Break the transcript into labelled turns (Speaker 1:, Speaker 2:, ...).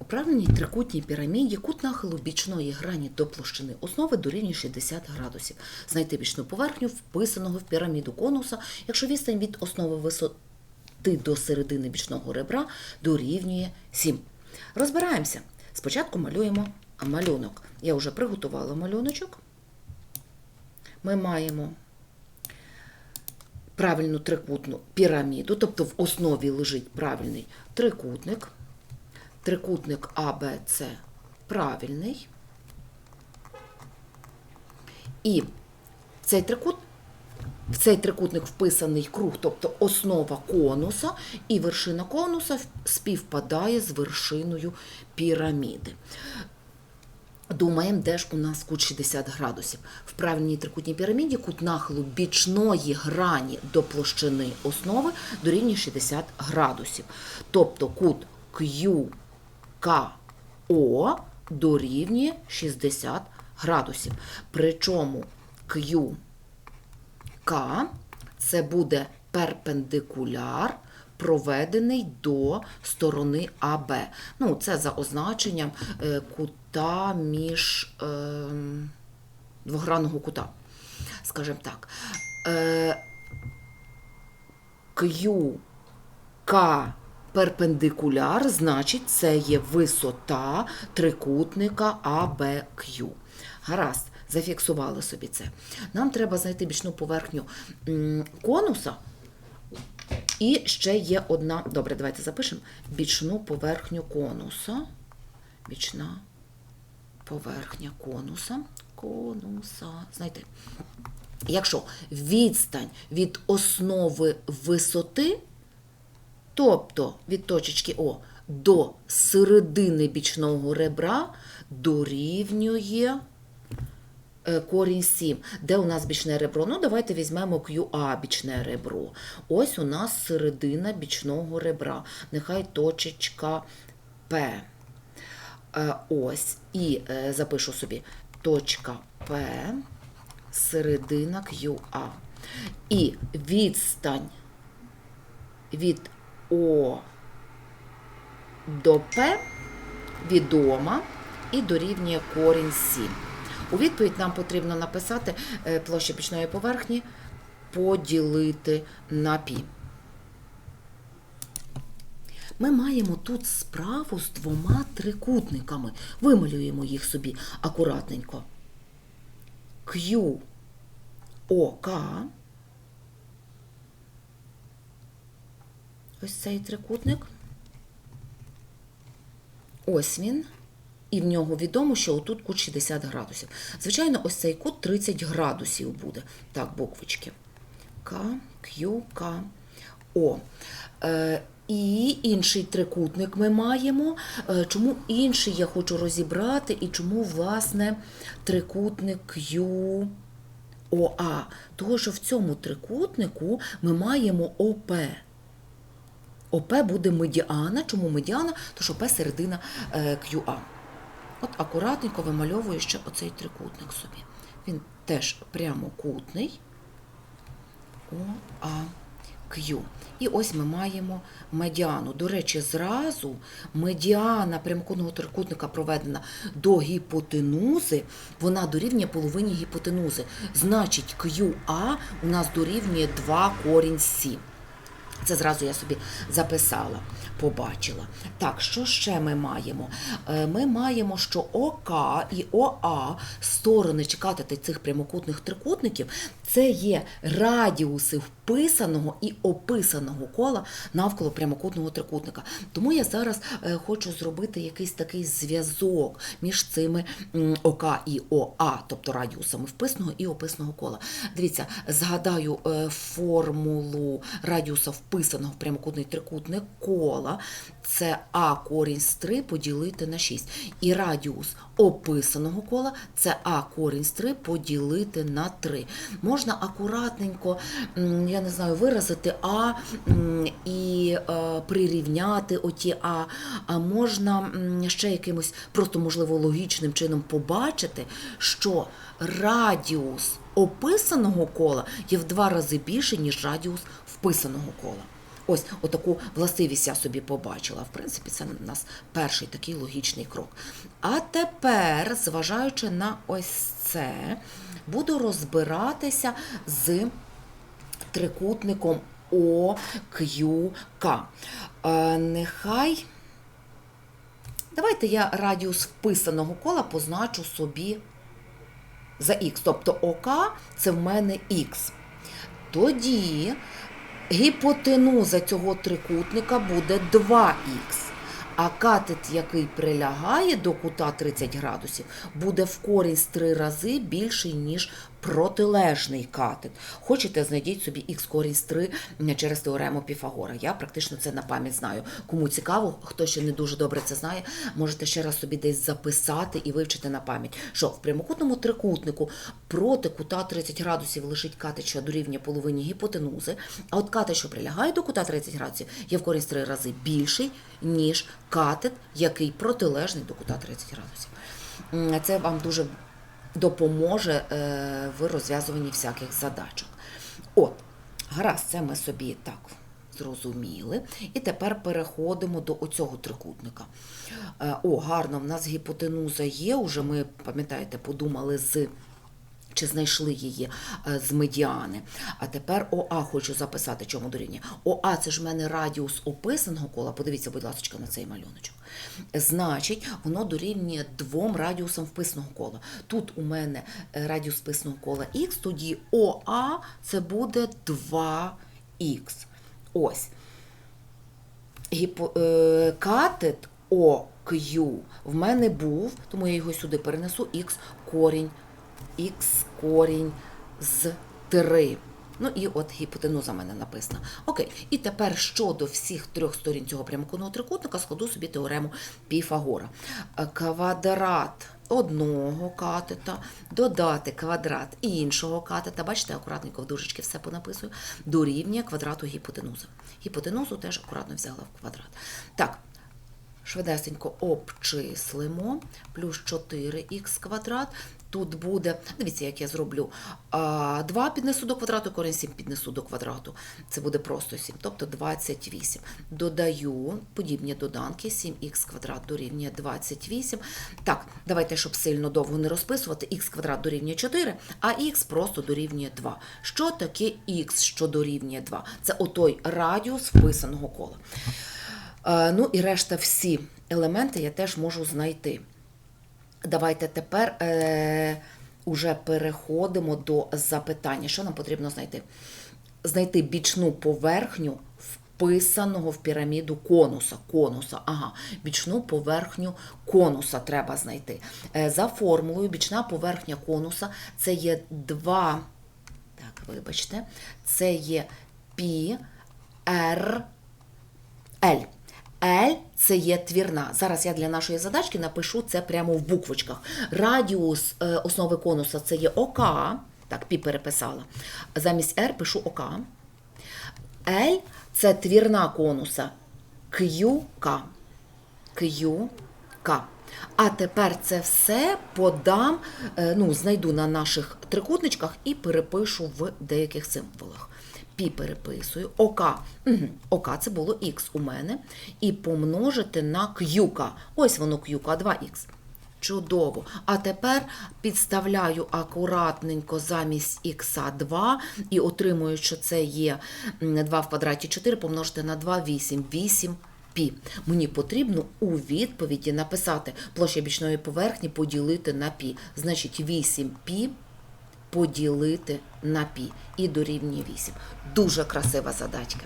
Speaker 1: У правильній трикутній піраміді кут нахилу бічної грані до площини основи дорівнює 60 градусів. Знайти бічну поверхню вписаного в піраміду конуса, якщо відстань від основи висоти до середини бічного ребра дорівнює 7. Розбираємося. Спочатку малюємо малюнок. Я вже приготувала малюночок. Ми маємо правильну трикутну піраміду, тобто в основі лежить правильний трикутник. Трикутник АБЦ правильний. І цей трикут, в цей трикутник вписаний круг, тобто основа конуса, і вершина конуса співпадає з вершиною піраміди. Думаємо, де ж у нас кут 60 градусів. В правильній трикутній піраміді кут нахилу бічної грані до площини основи дорівнює 60 градусів. Тобто кут QKO дорівнює 60 градусів. Причому QK це буде перпендикуляр проведений до сторони АБ. Ну, це за означенням е, кута між е, двогранного кута. Скажімо так. Е, QK перпендикуляр, значить, це є висота трикутника ABQ. Гаразд, зафіксували собі це. Нам треба знайти бічну поверхню конуса. І ще є одна. Добре, давайте запишемо бічну поверхню конуса. Бічна поверхня конуса. Конуса. Знайти. Якщо відстань від основи висоти, тобто від точечки О до середини бічного ребра дорівнює е, корінь 7. Де у нас бічне ребро? Ну, давайте візьмемо QA бічне ребро. Ось у нас середина бічного ребра. Нехай точечка П. Е, Ось. І е, запишу собі точка П, середина QA. І відстань від О до П відома і дорівнює корінь 7. У відповідь нам потрібно написати е, площу бічної поверхні поділити на пі. Ми маємо тут справу з двома трикутниками. Вималюємо їх собі акуратненько. Q, ОК. Ось цей трикутник. Ось він. І в нього відомо, що отут кут 60 градусів. Звичайно, ось цей кут 30 градусів буде. Так, буквочки. К, Q, К, О. Е, і інший трикутник ми маємо. Е, Чому інший я хочу розібрати, і чому, власне, трикутник Q, ОА? Того, що в цьому трикутнику ми маємо ОП. ОП буде медіана. Чому медіана? Тому що П середина е, QA. От акуратненько вимальовую ще оцей трикутник собі. Він теж прямокутний. ОА. Q. І ось ми маємо медіану. До речі, зразу медіана прямокутного трикутника проведена до гіпотенузи, вона дорівнює половині гіпотенузи. Значить, QA у нас дорівнює 2 корінь 7. Це зразу я собі записала, побачила. Так, що ще ми маємо? Е, Ми маємо, що ОК і ОА сторони чекати цих прямокутних трикутників це є радіуси вписаного і описаного кола навколо прямокутного трикутника. Тому я зараз е, хочу зробити якийсь такий зв'язок між цими ОК і ОА, тобто радіусами вписаного і описаного кола. Дивіться, згадаю е, формулу радіуса вписаного в прямокутний трикутник кола. Це А корінь з 3 поділити на 6. І радіус описаного кола це А корінь з 3 поділити на 3. Можна акуратненько, я не знаю, виразити А і е, прирівняти оті А, а можна ще якимось просто, можливо, логічним чином побачити, що радіус описаного кола є в два рази більше, ніж радіус вписаного кола. Ось отаку властивість я собі побачила. В принципі, це у нас перший такий логічний крок. А тепер, зважаючи на ось це, буду розбиратися з трикутником ОQK. Е, нехай. Давайте я радіус вписаного кола позначу собі за х. Тобто ОК це в мене х. Тоді гіпотенуза цього трикутника буде 2х. А катет, який прилягає до кута 30 градусів, буде в корінь з 3 рази більший, ніж протилежний катет. Хочете, знайдіть собі х корінь з 3 через теорему Піфагора. Я практично це на пам'ять знаю. Кому цікаво, хто ще не дуже добре це знає, можете ще раз собі десь записати і вивчити на пам'ять, що в прямокутному трикутнику проти кута 30 градусів лежить катет, що дорівнює половині гіпотенузи, а от катет, що прилягає до кута 30 градусів, є в корінь з 3 рази більший, ніж катет, який протилежний до кута 30 градусів. Це вам дуже допоможе е, в розв'язуванні всяких задачок. От, гаразд, це ми собі так зрозуміли. І тепер переходимо до оцього трикутника. Е, О, гарно, в нас гіпотенуза є. Уже ми, пам'ятаєте, подумали з. Чи знайшли її е, з медіани. А тепер ОА хочу записати, чому дорівнює. ОА це ж в мене радіус описаного кола. Подивіться, будь ласка, на цей малюночок. Значить, воно дорівнює двом радіусам вписаного кола. Тут у мене е, радіус вписаного кола х, тоді ОА це буде 2х. Ось. Гіпо, е, катет ОQ в мене був, тому я його сюди перенесу, х корінь, х корінь з 3. Ну і от гіпотенуза в мене написана. Окей, і тепер щодо всіх трьох сторін цього прямокутного трикутника складу собі теорему Піфагора. Е, Квадрат одного катета, додати квадрат іншого катета. Бачите, акуратненько в дужечки все понаписую, дорівнює квадрату гіпотенузи. Гіпотенузу теж акуратно взяла в квадрат. Так, швидесенько обчислимо. Плюс 4х квадрат. Тут буде, дивіться, як я зроблю. 2 піднесу до квадрату, корінь 7 піднесу до квадрату. Це буде просто 7, тобто 28. Додаю подібні доданки, 7х квадрат дорівнює 28. Так, давайте, щоб сильно довго не розписувати, х квадрат дорівнює 4, а х просто дорівнює 2. Що таке х, що дорівнює 2? Це отой радіус вписаного кола. Е, Ну і решта всі елементи я теж можу знайти. Давайте тепер е, уже переходимо до запитання. Що нам потрібно знайти? Знайти бічну поверхню вписаного в піраміду конуса. Конуса, ага, бічну поверхню конуса треба знайти. Е, за формулою, бічна поверхня конуса це є 2, так, вибачте, це є L. L – це є твірна. Зараз я для нашої задачки напишу це прямо в буквочках. Радіус е, основи конуса це є ОК. Так, пі переписала. Замість R пишу ОК. L – це твірна конуса QK. QK. А тепер це все подам, е, ну, знайду на наших трикутничках і перепишу в деяких символах. Пі переписую, ОК. Угу. ОК це було Х у мене. І помножити на QK. Ось воно QK 2х. Чудово. А тепер підставляю акуратненько замість х 2 і отримую, що це є 2 в квадраті 4 помножити на 2, 8. 8 пі. Мені потрібно у відповіді написати площа бічної поверхні поділити на пі. Значить, 8 пі поділити на пі і дорівнює 8. Дуже красива задачка.